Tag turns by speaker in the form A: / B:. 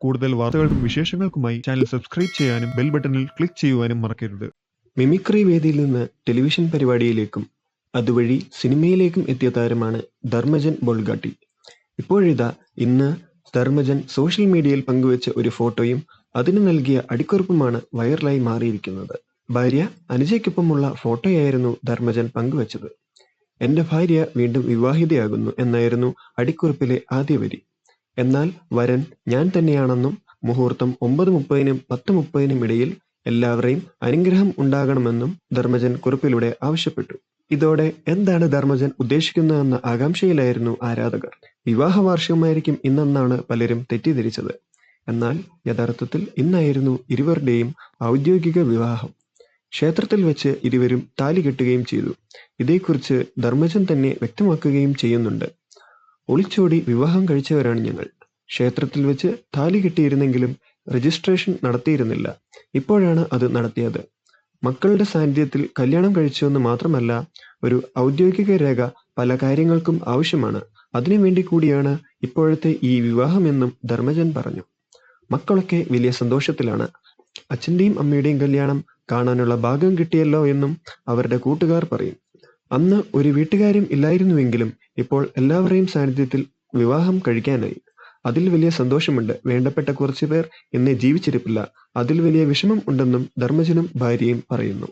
A: കൂടുതൽ വാർത്തകൾക്കും വിശേഷങ്ങൾക്കുമായി ചാനൽ സബ്സ്ക്രൈബ് ചെയ്യാനും ബെൽ ബട്ടണിൽ ക്ലിക്ക് ചെയ്യുവാനും മറക്കരുത്.
B: മിമിക്രി വേദിയിൽ നിന്ന് ടെലിവിഷൻ പരിപാടിയിലേക്കും അതുവഴി സിനിമയിലേക്കും എത്തിയ താരമാണ് ധർമ്മജൻ ബോൾഗാട്ടി. ഇപ്പോഴിതാ ഇന്ന് ധർമ്മജൻ സോഷ്യൽ മീഡിയയിൽ പങ്കുവച്ച ഒരു ഫോട്ടോയും അതിന് നൽകിയ അടിക്കുറിപ്പുമാണ് വൈറലായി മാറിയിരിക്കുന്നത്. ഭാര്യ അനുജയ്ക്കൊപ്പമുള്ള ഫോട്ടോയായിരുന്നു ധർമ്മജൻ പങ്കുവച്ചത്. എന്റെ ഭാര്യ വീണ്ടും വിവാഹിതയാകുന്നു എന്നായിരുന്നു അടിക്കുറിപ്പിലെ ആദ്യ വരി. എന്നാൽ വരൻ ഞാൻ തന്നെയാണെന്നും മുഹൂർത്തം ഒമ്പത് മുപ്പതിനും പത്ത് മുപ്പതിനും ഇടയിൽ എല്ലാവരെയും അനുഗ്രഹം ഉണ്ടാകണമെന്നും ധർമ്മജൻ കുറിപ്പിലൂടെ ആവശ്യപ്പെട്ടു. ഇതോടെ എന്താണ് ധർമ്മജൻ ഉദ്ദേശിക്കുന്നതെന്ന ആകാംക്ഷയിലായിരുന്നു ആരാധകർ. വിവാഹ വാർഷികമായിരിക്കും ഇന്നെന്നാണ് പലരും തെറ്റിദ്ധരിച്ചത്. എന്നാൽ യഥാർത്ഥത്തിൽ ഇന്നായിരുന്നു ഇരുവരുടെയും ഔദ്യോഗിക വിവാഹം. ക്ഷേത്രത്തിൽ വെച്ച് ഇരുവരും താലി കെട്ടുകയും ചെയ്തു. ഇതേക്കുറിച്ച് ധർമ്മജൻ തന്നെ വ്യക്തമാക്കുകയും ചെയ്യുന്നുണ്ട്. ഒളിച്ചോടി വിവാഹം കഴിച്ചവരാണ് ഞങ്ങൾ. ക്ഷേത്രത്തിൽ വെച്ച് താലി കിട്ടിയിരുന്നെങ്കിലും രജിസ്ട്രേഷൻ നടത്തിയിരുന്നില്ല. ഇപ്പോഴാണ് അത് നടത്തിയത്. മക്കളുടെ സാന്നിധ്യത്തിൽ കല്യാണം കഴിച്ചുവെന്ന് മാത്രമല്ല ഒരു ഔദ്യോഗിക രേഖ പല കാര്യങ്ങൾക്കും ആവശ്യമാണ്. അതിനുവേണ്ടി കൂടിയാണ് ഇപ്പോഴത്തെ ഈ വിവാഹമെന്നും ധർമ്മജൻ പറഞ്ഞു. മക്കളൊക്കെ വലിയ സന്തോഷത്തിലാണ്. അച്ഛന്റെയും അമ്മയുടെയും കല്യാണം കാണാനുള്ള ഭാഗം കിട്ടിയല്ലോ എന്നും അവരുടെ കൂട്ടുകാർ പറയും. അന്ന് ഒരു വീട്ടുകാരും ഇല്ലായിരുന്നുവെങ്കിലും ഇപ്പോൾ എല്ലാവരുടെയും സാന്നിധ്യത്തിൽ വിവാഹം കഴിക്കാനായി. അതിൽ വലിയ സന്തോഷമുണ്ട്. വേണ്ടപ്പെട്ട കുറച്ചുപേർ പേർ ഇന്ന് ജീവിച്ചിരിപ്പില്ല. അതിൽ വലിയ വിഷമം ഉണ്ടെന്നും ധർമ്മജനും ഭാര്യയും പറയുന്നു.